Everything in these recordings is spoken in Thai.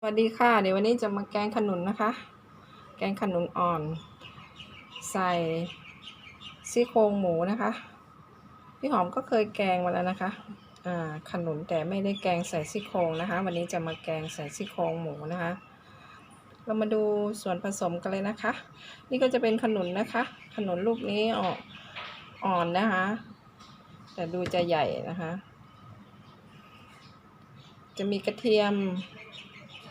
สวัสดีค่ะ เดี๋ยววันนี้จะมาแกงขนุนนะคะ แกงขนุนอ่อน ใส่ซี่โครงหมูนะคะพี่หอมก็เคยแกงมาแล้วนะคะอ่าขนุนแต่ไม่ได้แกงใส่ซี่โครงนะคะ วันนี้จะมาแกงใส่ซี่โครงหมูนะคะ เรามาดูส่วนผสมกันเลยนะคะ นี่ก็จะเป็นขนุนนะคะ ขนุนลูกนี้ออกอ่อนนะคะ แต่ดูจะใหญ่นะคะ จะมีกระเทียม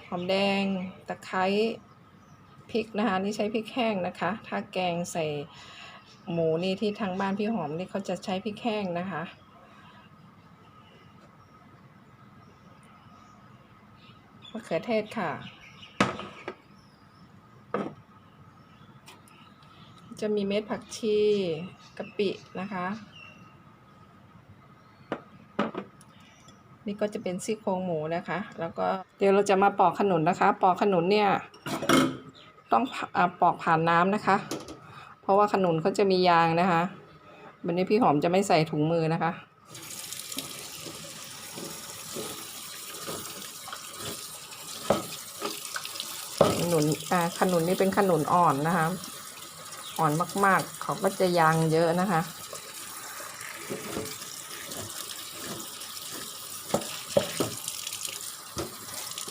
หอมแดง ตะไคร้พริกนะคะนี่ใช้พริกแห้งนะคะ ถ้าแกงใส่หมูนี่ที่ทางบ้านพี่หอมนี่เขาจะใช้พริกแห้งนะคะ มะเขือเทศค่ะ จะมีเม็ดผักชีกะปินะคะ นี่ก็จะเป็นซี่โครงหมูนะคะ แล้วก็เดี๋ยวเราจะมาปอกขนุนนะคะ ปอกขนุนเนี่ยต้องอปอกผ่านน้ำนะคะ เพราะว่าขนุนเขาจะมียางนะคะ วันนี้พี่หอมจะไม่ใส่ถุงมือนะคะ ขนุนอ่าขนุนนี่เป็นขนุนอ่อนนะคะ อ่อนมากๆ เขาก็จะยางเยอะนะคะ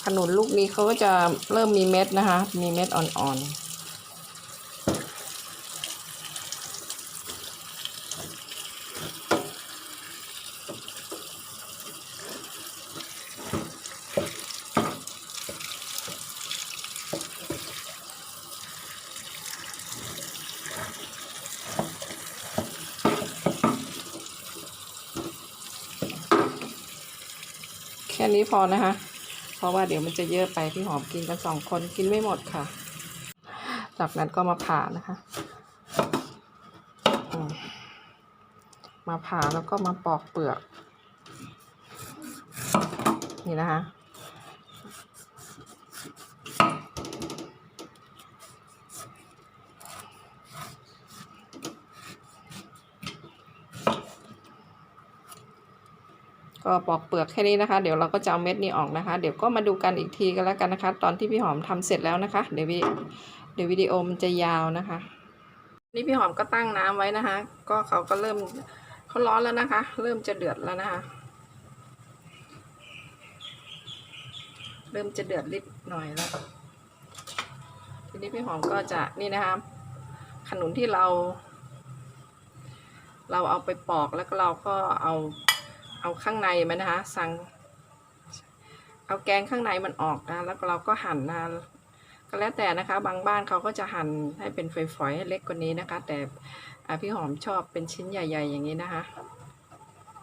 ขนุนลูกนี้เขาก็จะเริ่มมีเม็ดนะคะ มีเม็ดอ่อนๆแค่นี้พอนะคะ เพราะว่าเดี๋ยวมันจะเยอะไปพี่หอมกินกันสองคนกินไม่หมดค่ะ จากนั้นก็มาผ่านะคะ มาผ่าแล้วก็มาปอกเปลือก นี่นะคะ ก็ปอกเปลือกแค่นี้นะคะ เดี๋ยวเราก็จะเอาเม็ดนี้ออกนะคะ เดี๋ยวก็มาดูกันอีกทีกันแล้วกันนะคะ ตอนที่พี่หอมทำเสร็จแล้วนะคะ เดี๋ยววิเดี๋ยววิดีโอมันจะยาวนะคะ นี่พี่หอมก็ตั้งน้ำไว้นะคะ ก็เขาก็เริ่มเขาร้อนแล้วนะคะ เริ่มจะเดือดแล้วนะคะ เริ่มจะเดือดนิดหน่อยแล้วทีนี้พี่หอมก็จะนี่นะคะ ขนุนที่เรา เราเอาไปปอกแล้วก็เราก็เอา เอาข้างในมันนะคะ สั่ง เอาแกงข้างในมันออกนะ แล้วเราก็หั่นนะก็แล้วแต่นะคะ บางบ้านเขาก็จะหั่นให้เป็นฝอยๆให้เล็กกว่านี้นะคะ แต่พี่หอมชอบเป็นชิ้นใหญ่ ๆ อย่างนี้นะคะ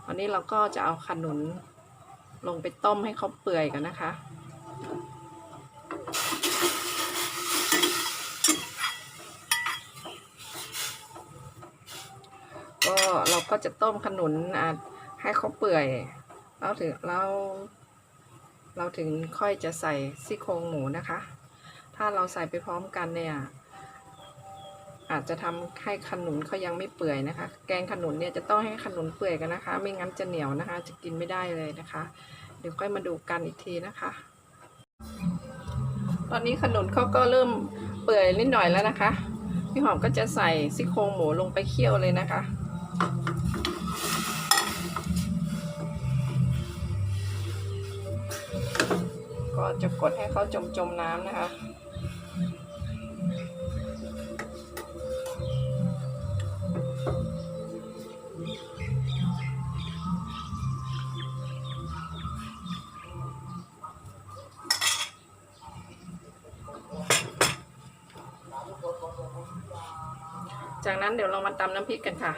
วันนี้เราก็จะเอาขนุนลงไปต้มให้เขาเปื่อยกันนะคะก็เราก็จะต้มขนุนอะ ให้เขาเปื่อยเราถึงเรา เราถึงค่อยจะใส่ซี่โครงหมูนะคะ ถ้าเราใส่ไปพร้อมกันเนี่ยอาจจะทำให้ขนุนเขายังไม่เปื่อยนะคะ แกงขนุนเนี่ยจะต้องให้ขนุนเปื่อยกันนะคะ ไม่งั้นจะเหนียวนะคะ จะกินไม่ได้เลยนะคะ เดี๋ยวค่อยมาดูกันอีกทีนะคะ ตอนนี้ขนุนเขาก็เริ่มเปื่อยนิดหน่อยแล้วนะคะ พี่หอมก็จะใส่ซี่โครงหมูลงไปเคี่ยวเลยนะคะ ก็จะกดให้เขาจมจมน้ำนะคะ จากนั้นเดี๋ยวเรามาตำน้ำพริกกันค่ะ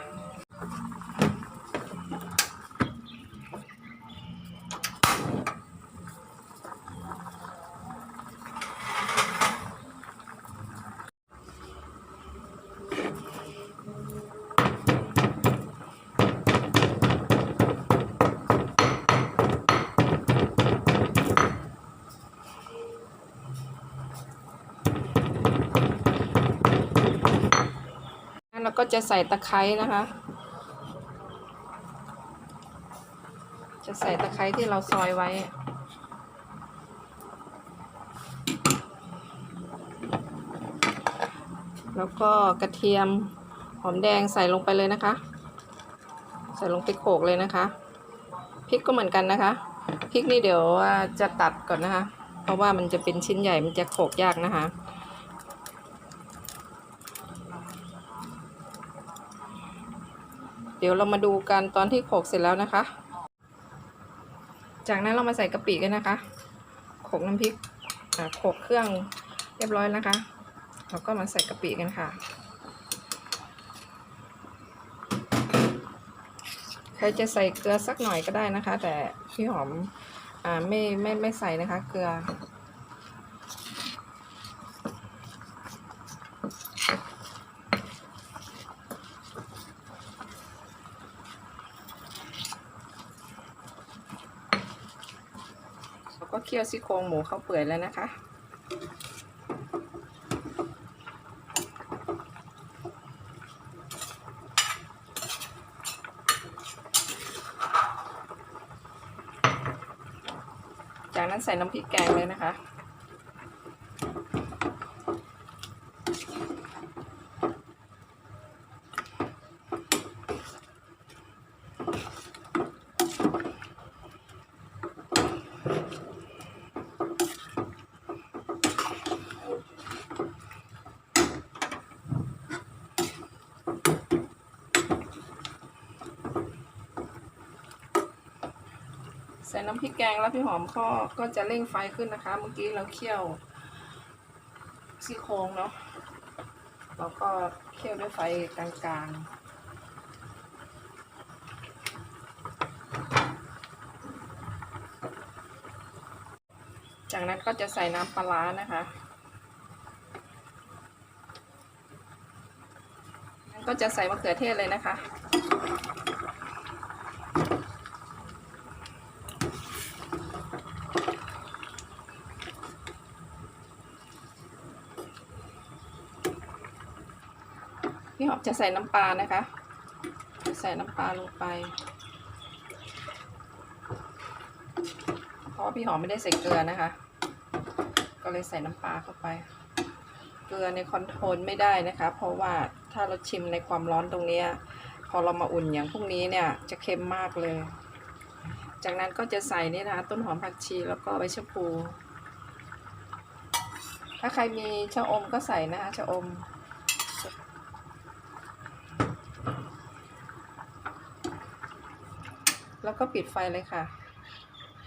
แล้วก็จะใส่ตะไคร้นะคะ จะใส่ตะไคร้ที่เราซอยไว้ แล้วก็กระเทียมหอมแดงใส่ลงไปเลยนะคะ ใส่ลงไปโขกเลยนะคะ พริกก็เหมือนกันนะคะ พริกนี่เดี๋ยวจะตัดก่อนนะคะ เพราะว่ามันจะเป็นชิ้นใหญ่มันจะโขกยากนะคะ ดี๋ยวเรามาดูกันตอนที่โขกเสร็จแล้วนะคะ จากนั้นเรามาใส่กะปิกันนะคะโขกน้ำพริกโขกเครื่องเรียบร้อยนะคะเราก็มาใส่กะปิกันค่ะ ใครจะใส่เกลือสักหน่อยก็ได้นะคะ แต่พี่หอมอไม่ไม่ไม่ใส่นะคะ เกลือ ก็เคี่ยวซี่โครงหมูเข้าเปื่อยแล้วนะคะ จากนั้นใส่น้ำพริกแกงเลยนะคะ ใส่น้ำพริกแกงแล้วพี่หอมก็ก็จะเร่งไฟขึ้นนะคะ เมื่อกี้เราเคี่ยวซี่โครงเนาะเราก็เคี่ยวด้วยไฟกลางๆจากนั้นก็จะใส่น้ำปลาร้านะคะ ก็จะใส่มะเขือเทศเลยนะคะ พี่หอมจะใส่น้ำปลานะคะ ใส่น้ำปลาลงไป เพราะว่าพี่หอมไม่ได้ใส่เกลือนะคะ ก็เลยใส่น้ำปลาเข้าไป เกลือในคอนโทรลไม่ได้นะคะ เพราะว่าถ้าเราชิมในความร้อนตรงนี้ พอเรามาอุ่นอย่างพวกนี้เนี่ยจะเค็มมากเลย จากนั้นก็จะใส่นี่นะคะต้นหอมผักชีแล้วก็ใบชะพู ถ้าใครมีชะอมก็ใส่นะคะชะอม แล้วก็ปิดไฟเลยค่ะ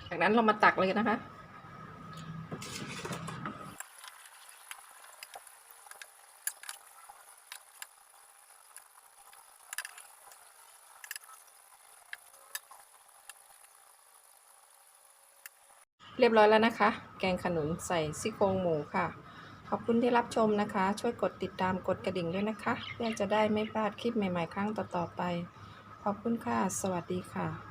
จากนั้นเรามาตักเลยนะคะ เรียบร้อยแล้วนะคะ แกงขนุนใส่ซี่โครงหมูค่ะขอบคุณที่รับชมนะคะ ช่วยกดติดตามกดกระดิ่งด้วยนะคะ เพื่อจะได้ไม่พลาดคลิปใหม่ๆ ครั้งต่อๆไป ขอบคุณค่ะ สวัสดีค่ะ